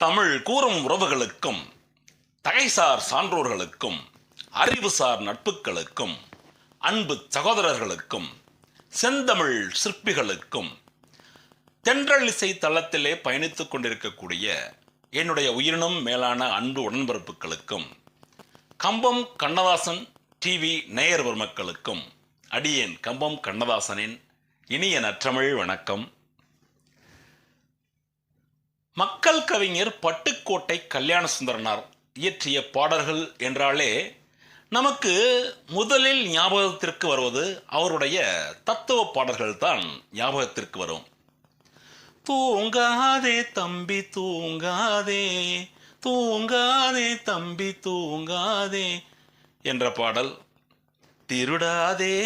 தமிழ் கூறும் உறவுகளுக்கும் தகைசார் சான்றோர்களுக்கும் அறிவுசார் நட்புகளுக்கும் அன்பு சகோதரர்களுக்கும் செந்தமிழ் சிற்பிகளுக்கும் தென்றல் இசை தளத்திலே பயணித்துக் கொண்டிருக்கக்கூடிய என்னுடைய உயிரினும் மேலான அன்பு உடன்பிறப்புகளுக்கும் கம்பம் கண்ணதாசன் டிவி நேயர் பெருமக்களுக்கும் அடியேன் கம்பம் கண்ணதாசனின் இனிய நற்றமிழ் வணக்கம். மக்கள் கவிஞர் பட்டுக்கோட்டை கல்யாண சுந்தரனார் இயற்றிய பாடல்கள் என்றாலே நமக்கு முதலில் ஞாபகத்திற்கு வருவது அவருடைய தத்துவ பாடல்கள் தான் ஞாபகத்திற்கு வரும். தூங்காதே தம்பி தூங்காதே தூங்காதே தம்பி தூங்காதே என்ற பாடல். திருடாதே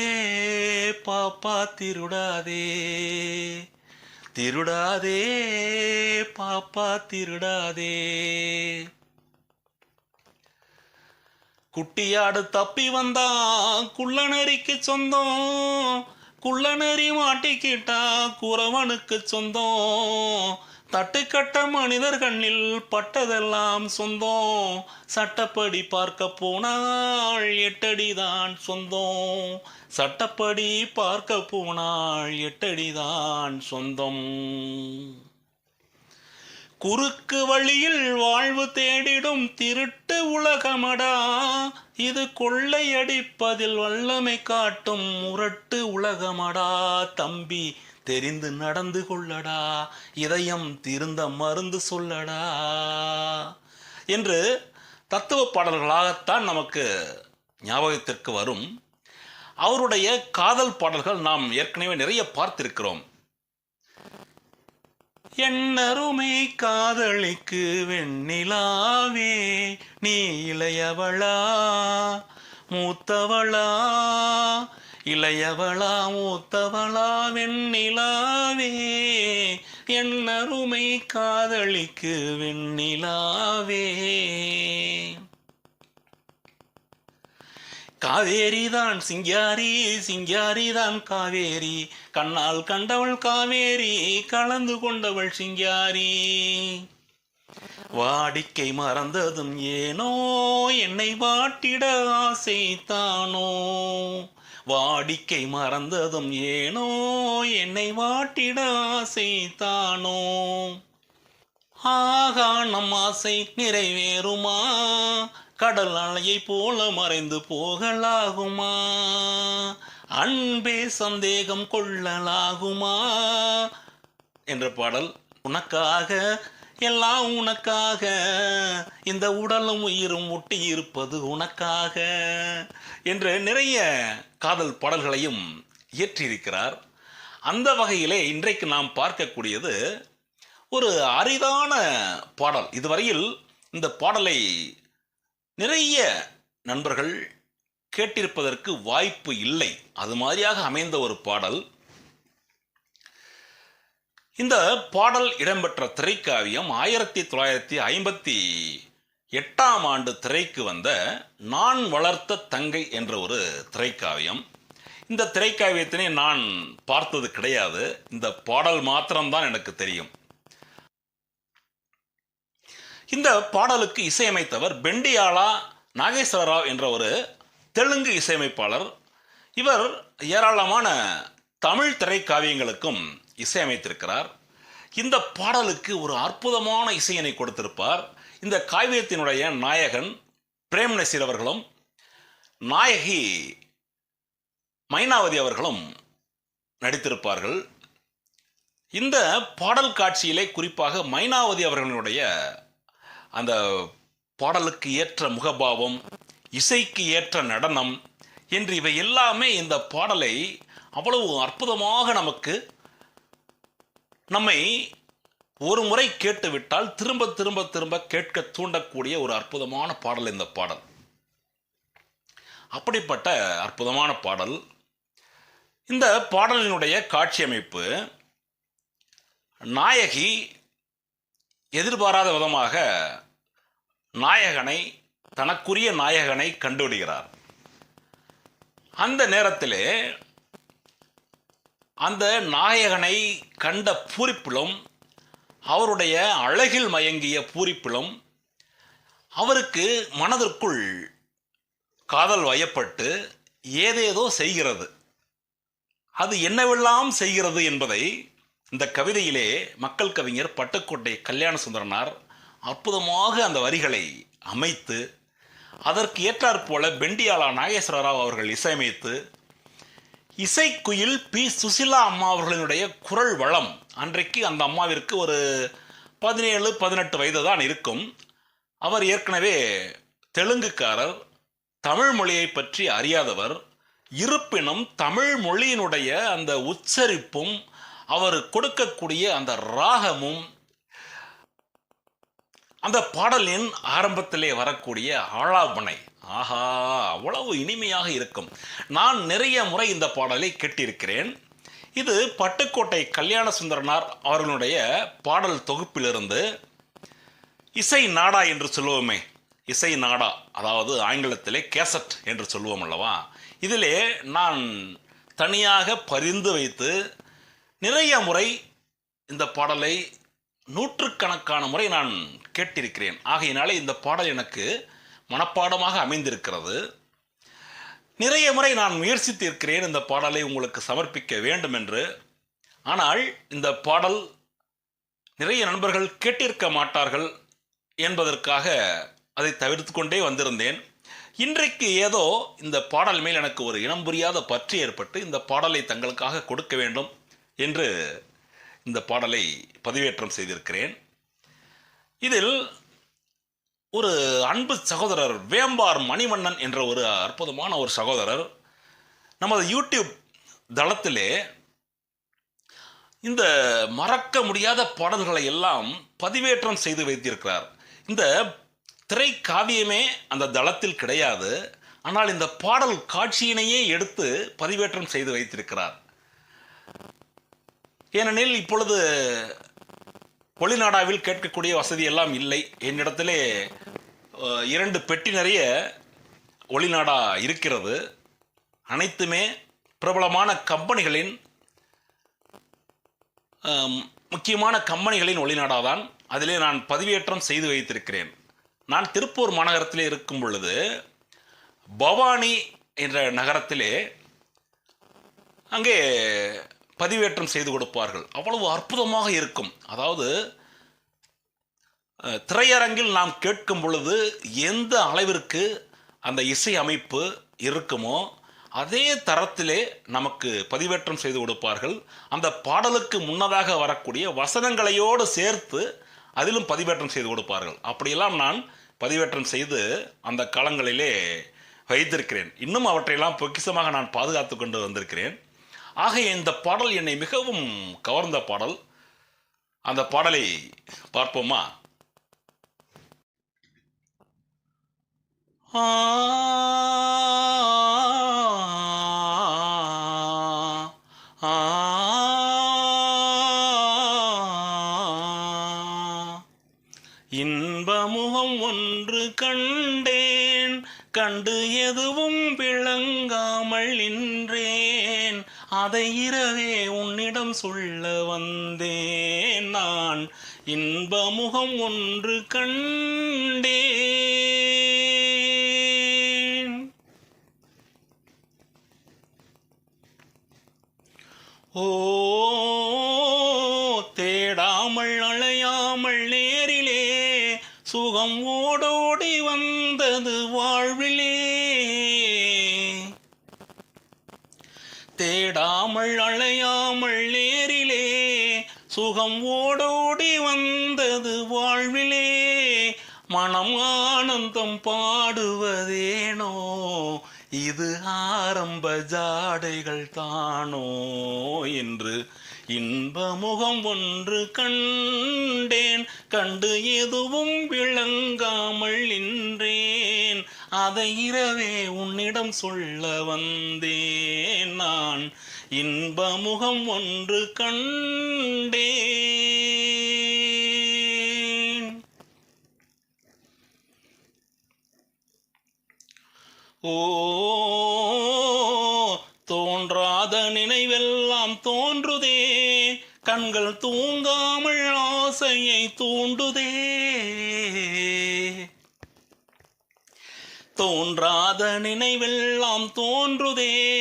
பாப்பா திருடாதே திருடாதே பாப்பா திருடாதே. குட்டியாடு தப்பி வந்தா குள்ளநரிக்கு சொந்தம். குள்ளநரி மாட்டிக்கிட்டா குறவனுக்கு சொந்தம். தட்டுக்கட்ட மனிதர் கண்ணில் பட்டதெல்லாம் சொந்தம். சட்டப்படி பார்க்க போனால் எட்டடிதான் சொந்தம். சட்டப்படி பார்க்க போனால் எட்டடிதான் சொந்தம். குறுக்கு வழியில் வாழ்வு தேடிடும் திருட்டு உலகமடா. இது கொள்ளையடிப்பதில் வல்லமை காட்டும் முரட்டு உலகமடா தம்பி. தெரிந்து நடந்து கொள்ளடா இதயம் திருந்த மருந்து சொல்லடா என்று தத்துவ பாடல்களாகத்தான் நமக்கு ஞாபகத்திற்கு வரும். அவருடைய காதல் பாடல்கள் நாம் ஏற்கனவே நிறைய பார்த்திருக்கிறோம். என்னருமை காதலிக்கு வெண்ணிலாவே நீ இளையவளா மூத்தவளா இளையவளா மூத்தவளா வெண்ணிலாவே எண்ணருமை காதலிக்கு வெண்ணிலாவே. காவேரிதான் சிங்காரி சிங்காரிதான் காவேரி கண்ணால் கண்டவள் காவேரி கலந்து கொண்டவள் சிங்காரி. வாடிக்கை மறந்ததும் ஏனோ என்னை வாட்டிட ஆசை தானோ வாடிக்கை மறந்ததும் ஏனோ? என்னை வாட்டிட ஆசை தானோ? ஆகா நம் ஆசை நிறைவேறுமா? கடல் அலையை போல மறைந்து போகலாகுமா? அன்பே சந்தேகம் கொள்ளலாகுமா? என்ற பாடல் உனக்காக எல்லாம் உனக்காக. இந்த உடலும் உயிரும் ஒட்டி இருப்பது உனக்காக என்று நிறைய காதல் பாடல்களையும் இயற்றியிருக்கிறார். அந்த வகையிலே இன்றைக்கு நாம் பார்க்கக்கூடியது ஒரு அரிதான பாடல். இதுவரையில் இந்த பாடலை நிறைய நண்பர்கள் கேட்டிருப்பதற்கு வாய்ப்பு இல்லை. அது மாதிரியாக அமைந்த ஒரு பாடல். இந்த பாடல் இடம்பெற்ற திரைக்காவியம் ஆயிரத்தி தொள்ளாயிரத்தி ஐம்பத்தி எட்டாம் ஆண்டு திரைக்கு வந்த நான் வளர்த்த தங்கை என்ற ஒரு திரைக்காவியம். இந்த திரைக்காவியத்தினை நான் பார்த்தது கிடையாது. இந்த பாடல் மாத்திரம்தான் எனக்கு தெரியும். இந்த பாடலுக்கு இசையமைத்தவர் பெண்டியாலா நாகேஸ்வர ராவ் என்ற ஒரு தெலுங்கு இசையமைப்பாளர். இவர் ஏராளமான தமிழ் திரைக்காவியங்களுக்கும் இசையமைத்திருக்கிறார். இந்த பாடலுக்கு ஒரு அற்புதமான இசையினை கொடுத்திருப்பார். இந்த காவியத்தினுடைய நாயகன் பிரேம் நசீர் அவர்களும் நாயகி மைனாவதி அவர்களும் நடித்திருப்பார்கள். இந்த பாடல் காட்சியிலே குறிப்பாக மைனாவதி அவர்களுடைய அந்த பாடலுக்கு ஏற்ற முகபாவம் இசைக்கு ஏற்ற நடனம் என்று இவை எல்லாமே இந்த பாடலை அவ்வளவு அற்புதமாக நமக்கு நம்மை ஒரு முறை கேட்டுவிட்டால் திரும்ப திரும்ப திரும்ப கேட்க தூண்டக்கூடிய ஒரு அற்புதமான பாடல் இந்த பாடல். அப்படிப்பட்ட அற்புதமான பாடல். இந்த பாடலினுடைய காட்சி அமைப்பு நாயகி எதிர்பாராத விதமாக நாயகனை தனக்குரிய நாயகனை கண்டுவிடுகிறார் அந்த நேரத்திலே அந்த நாயகனை கண்ட பூரிப்பிலும் அவருடைய அழகில் மயங்கிய பூரிப்பிலும் அவருக்கு மனதிற்குள் காதல் வயப்பட்டு ஏதேதோ செய்கிறது. அது என்னவெல்லாம் செய்கிறது என்பதை இந்த கவிதையிலே மக்கள் கவிஞர் பட்டுக்கோட்டை கல்யாண சுந்தரனார் அற்புதமாக அந்த வரிகளை அமைத்து அதற்கு ஏற்றாற்போல பெண்டியாலா நாகேஸ்வரராவ் அவர்கள் இசையமைத்து இசைக்குயில் பி. சுசிலா அம்மா அவர்களினுடைய குரல் வளம். அன்றைக்கு அந்த அம்மாவிற்கு ஒரு பதினேழு பதினெட்டு வயது தான் இருக்கும். அவர் ஏற்கனவே தெலுங்குக்காரர் தமிழ் மொழியை பற்றி அறியாதவர். இருப்பினும் தமிழ் மொழியினுடைய அந்த உச்சரிப்பும் அவர் கொடுக்கக்கூடிய அந்த ராகமும் அந்த பாடலின் ஆரம்பத்திலே வரக்கூடிய ஆளாபனை ஆஹா அவ்வளவு இனிமையாக இருக்கும். நான் நிறைய முறை இந்த பாடலை கேட்டிருக்கிறேன். இது பட்டுக்கோட்டை கல்யாண சுந்தரனார் அவர்களுடைய பாடல் தொகுப்பிலிருந்து இசை நாடா என்று சொல்லுவோமே. இசை நாடா அதாவது ஆங்கிலத்திலே கேசட் என்று சொல்லுவோம் அல்லவா? இதிலே நான் தனியாக பரிந்து வைத்து நிறைய முறை இந்த பாடலை நூற்றுக்கணக்கான முறை நான் கேட்டிருக்கிறேன். ஆகையினாலே இந்த பாடல் எனக்கு மனப்பாடமாக அமைந்திருக்கிறது. நிறைய முறை நான் முயற்சித்திருக்கிறேன் இந்த பாடலை உங்களுக்கு சமர்ப்பிக்க வேண்டும் என்று ஆனால் இந்த பாடல் நிறைய நண்பர்கள் கேட்டிருக்க மாட்டார்கள் என்பதற்காக அதை தவிர்த்து கொண்டே வந்திருந்தேன். இன்றைக்கு ஏதோ இந்த பாடல் மேல் எனக்கு ஒரு இனம் புரியாத பற்று ஏற்பட்டு இந்த பாடலை தங்களுக்காக கொடுக்க வேண்டும் என்று இந்த பாடலை பதிவேற்றம் செய்திருக்கிறேன். இதில் ஒரு அன்பு சகோதரர் வேம்பார் மணிவண்ணன் என்ற ஒரு அற்புதமான ஒரு சகோதரர் நமது யூடியூப் தளத்திலே இந்த மறக்க முடியாத பாடல்களை எல்லாம் பதிவேற்றம் செய்து வைத்திருக்கிறார். இந்த திரை காவியமே அந்த தளத்தில் கிடையாது. ஆனால் இந்த பாடல் காட்சியினையே எடுத்து பதிவேற்றம் செய்து வைத்திருக்கிறார். ஏனெனில் இப்பொழுது ஒளிநாடாவில் கேட்கக்கூடிய வசதி எல்லாம் இல்லை. என்னிடத்திலே இரண்டு பெட்டி நிறைய ஒளிநாடா இருக்கிறது. அனைத்துமே பிரபலமான கம்பெனிகளின் முக்கியமான கம்பெனிகளின் ஒளிநாடா தான் அதிலே நான் பதிவேற்றம் செய்து வைத்திருக்கிறேன். நான் திருப்பூர் மாநகரத்திலே இருக்கும் பொழுது பவானி என்ற நகரத்திலே அங்கே பதிவேற்றம் செய்து கொடுப்பார்கள். அவ்வளவு அற்புதமாக இருக்கும். அதாவது திரையரங்கில் நாம் கேட்கும் பொழுது எந்த அளவிற்கு அந்த இசை அமைப்பு இருக்குமோ அதே தரத்திலே நமக்கு பதிவேற்றம் செய்து கொடுப்பார்கள். அந்த பாடலுக்கு முன்னதாக வரக்கூடிய வசனங்களையோடு சேர்த்து அதிலும் பதிவேற்றம் செய்து கொடுப்பார்கள். அப்படியெல்லாம் நான் பதிவேற்றம் செய்து அந்த காலங்களிலே வைத்திருக்கிறேன். இன்னும் அவற்றையெல்லாம் பொக்கிஷமாக நான் பாதுகாத்து கொண்டு வந்திருக்கிறேன். ஆக இந்த பாடல் என்னை மிகவும் கவர்ந்த பாடல் அந்த பாடலை பார்ப்போமா ஆ இன்பமுகம் ஒன்று கண்டேன் கண்டு எதுவும் விளங்காமல் நின்றேன் அதை இரவே உன்னிடம் சொல்ல வந்தேன் நான். இன்பமுகம் ஒன்று கண்டேன். ஓ அவள் அழையாமல் நேரிலே சுகம் ஓடோடி வந்தது வாழ்விலே. மனம் ஆனந்தம் பாடுவதேனோ? இது ஆரம்ப ஜாடைகள் தானோ? என்று இன்ப முகம் ஒன்று கண்டேன் கண்டு எதுவும் விளங்காமல் நின்றேன். அதை இரவே உன்னிடம் சொல்ல வந்தேன் நான். இன்ப முகம் ஒன்று கண்டேன். ஓ தோன்றாத தோன்றுதே. கண்கள் தூங்காமல் ஆசையை தூண்டுதே. தோன்றாத நினைவெல்லாம் தோன்றுதே.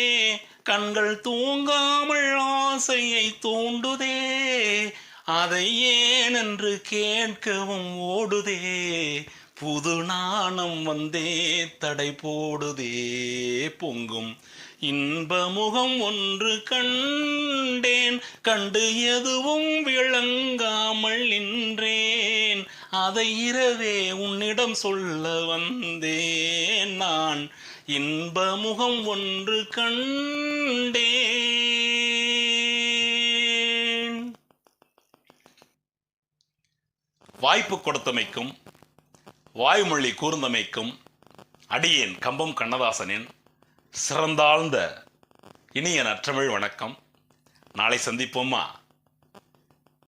கண்கள் தூங்காமல் ஆசையை தூண்டுதே. அதை ஏனென்று கேட்கவும் ஓடுதே. புது நாணம் வந்தே தடை போடுதே பொங்கும். இன்ப முகம் ஒன்று கண்டேன் கண்டு எதுவும் விளங்காமல் நின்றேன். அதை இரவே உன்னிடம் சொல்ல வந்தேன் நான். இன்ப முகம் ஒன்று கண்டேன். வாய்ப்பு கொடுத்தமைக்கும் வாய்மொழி கூர்ந்தமைக்கும் அடியேன் கம்பம் கண்ணதாசனின் சிறந்தாழ்ந்த இனிய நற்றமிழ் வணக்கம். நாளை சந்திப்போமா?